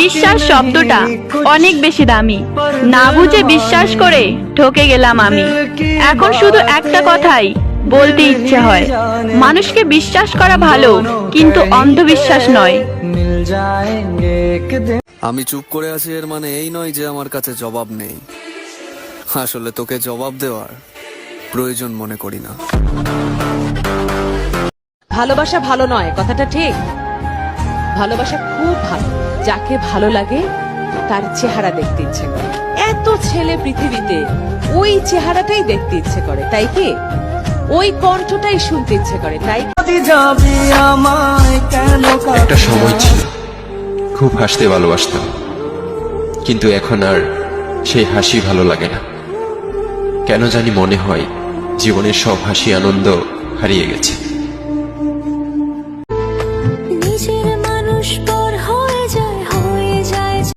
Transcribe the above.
বিশ্বাস শব্দটা অনেক বেশি দামি। না বুঝে বিশ্বাস করে ঠকে গেলাম আমি। এখন শুধু একটা কথাই বলতে ইচ্ছে হয়। মানুষকে বিশ্বাস করা ভালো কিন্তু অন্ধবিশ্বাস নয়। আমি চুপ করে আছি এর মানে এই নয় যে আমার কাছে জবাব নেই। আসলে তোকে জবাব দেওয়ার প্রয়োজন মনে করি না। ভালোবাসা ভালো নয় কথাটা ঠিক। ভালোবাসা খুব ভালো। যাকে ভালো লাগে তার চেহারা দেখতে ইচ্ছে করে। এত ছেলে পৃথিবীতে ওই চেহারাটাই দেখতে ইচ্ছে করে তাই কি? ওই কণ্ঠটাই শুনতে ইচ্ছে করে তাই একটা সময় ছিল খুব হাসতে ভালোবাসতাম। কিন্তু এখন আর সেই হাসি ভালো লাগে না। কেন জানি মনে হয় জীবনের সব হাসি আনন্দ হারিয়ে গেছে।